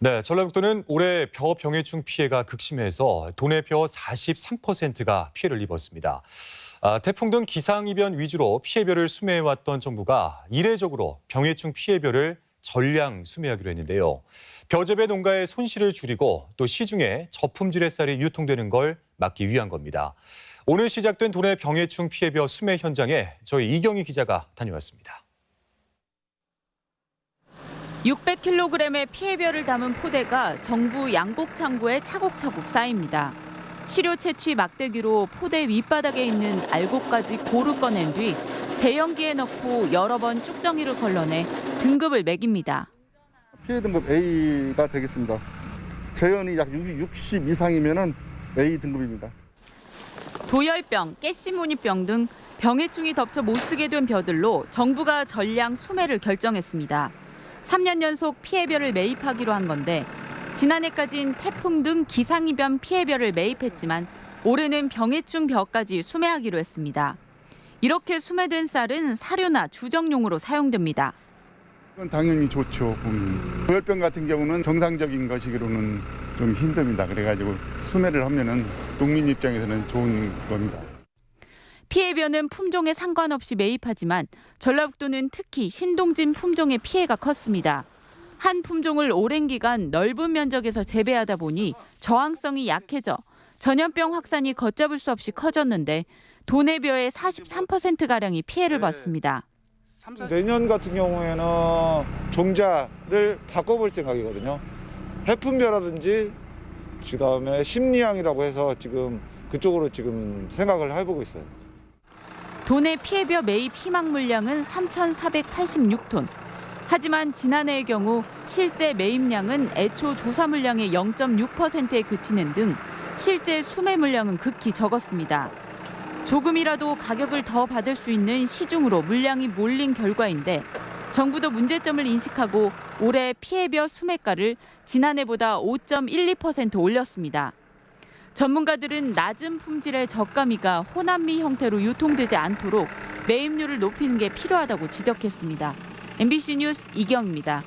네, 전라북도는 올해 벼 병해충 피해가 극심해서 도내 벼 43%가 피해를 입었습니다. 아, 태풍 등 기상이변 위주로 피해별을 수매해왔던 정부가 이례적으로 병해충 피해별을 전량 수매하기로 했는데요. 벼재배 농가의 손실을 줄이고 또 시중에 저품질의 쌀이 유통되는 걸 막기 위한 겁니다. 오늘 시작된 도내 병해충 피해벼 수매 현장에 저희 이경희 기자가 다녀왔습니다. 600kg의 피해별을 담은 포대가 정부 양곡 창고에 차곡차곡 쌓입니다. 시료 채취 막대기로 포대 윗바닥에 있는 알곡까지 고루 꺼낸 뒤 제연기에 넣고 여러 번 쭉정이를 걸러내 등급을 매깁니다. 피해 등급 A가 되겠습니다. 재현이 약 60 이상이면은 A 등급입니다. 도열병, 깨씨무늬병 등 병해충이 덮쳐 못 쓰게 된 벼들로 정부가 전량 수매를 결정했습니다. 3년 연속 피해별을 매입하기로 한 건데 지난해까진 태풍 등 기상이변 피해별을 매입했지만 올해는 병해충 벼까지 수매하기로 했습니다. 이렇게 수매된 쌀은 사료나 주정용으로 사용됩니다. 당연히 좋죠. 고열병 같은 경우는 정상적인 것이기로는 좀 힘듭니다. 그래가지고 수매를 하면은 농민 입장에서는 좋은 겁니다. 피해별은 품종에 상관없이 매입하지만 전라북도는 특히 신동진 품종의 피해가 컸습니다. 한 품종을 오랜 기간 넓은 면적에서 재배하다 보니 저항성이 약해져 전염병 확산이 걷잡을 수 없이 커졌는데 도내벼의 43%가량이 피해를 봤습니다. 내년 같은 경우에는 종자를 바꿔볼 생각이거든요. 해품벼라든지 그다음에 심리향이라고 해서 지금 그쪽으로 지금 생각을 해보고 있어요. 도내 피해벼 매입 희망 물량은 3,486톤. 하지만 지난해의 경우 실제 매입량은 애초 조사 물량의 0.6%에 그치는 등 실제 수매 물량은 극히 적었습니다. 조금이라도 가격을 더 받을 수 있는 시중으로 물량이 몰린 결과인데 정부도 문제점을 인식하고 올해 피해벼 수매가를 지난해보다 5.12% 올렸습니다. 전문가들은 낮은 품질의 저가미가 호남미 형태로 유통되지 않도록 매입률을 높이는 게 필요하다고 지적했습니다. MBC 뉴스 이경입니다.